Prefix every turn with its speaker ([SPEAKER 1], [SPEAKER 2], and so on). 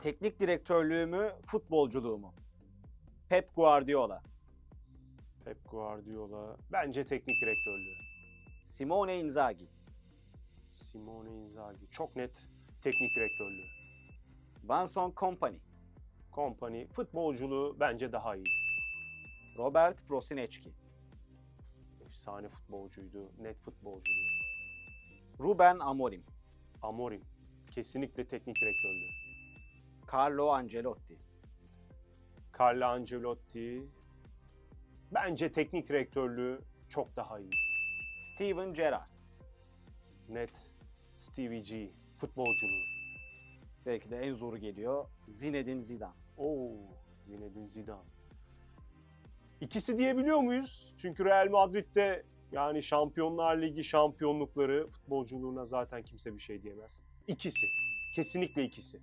[SPEAKER 1] Teknik direktörlüğü mü, futbolculuğu mu? Pep Guardiola,
[SPEAKER 2] Pep Guardiola. Bence teknik direktörlüğü.
[SPEAKER 1] Simone Inzaghi,
[SPEAKER 2] Simone Inzaghi. Çok net teknik direktörlüğü.
[SPEAKER 1] Vincent Kompany,
[SPEAKER 2] Kompany. Futbolculuğu bence daha iyi.
[SPEAKER 1] Robert Prosinecki,
[SPEAKER 2] Efsane futbolcuydu. Net futbolculuğu.
[SPEAKER 1] Ruben Amorim,
[SPEAKER 2] Amorim. Kesinlikle teknik direktörlüğü.
[SPEAKER 1] Carlo Ancelotti,
[SPEAKER 2] Carlo Ancelotti. Bence teknik direktörlüğü çok daha iyi.
[SPEAKER 1] Steven Gerrard.
[SPEAKER 2] Net Stevie G. Futbolculuğu.
[SPEAKER 1] Belki de en zoru geliyor. Zinedine Zidane.
[SPEAKER 2] Oo, Zinedine Zidane. İkisi diyebiliyor muyuz? Çünkü Real Madrid'de yani Şampiyonlar Ligi şampiyonlukları futbolculuğuna zaten kimse bir şey diyemez. İkisi. Kesinlikle ikisi.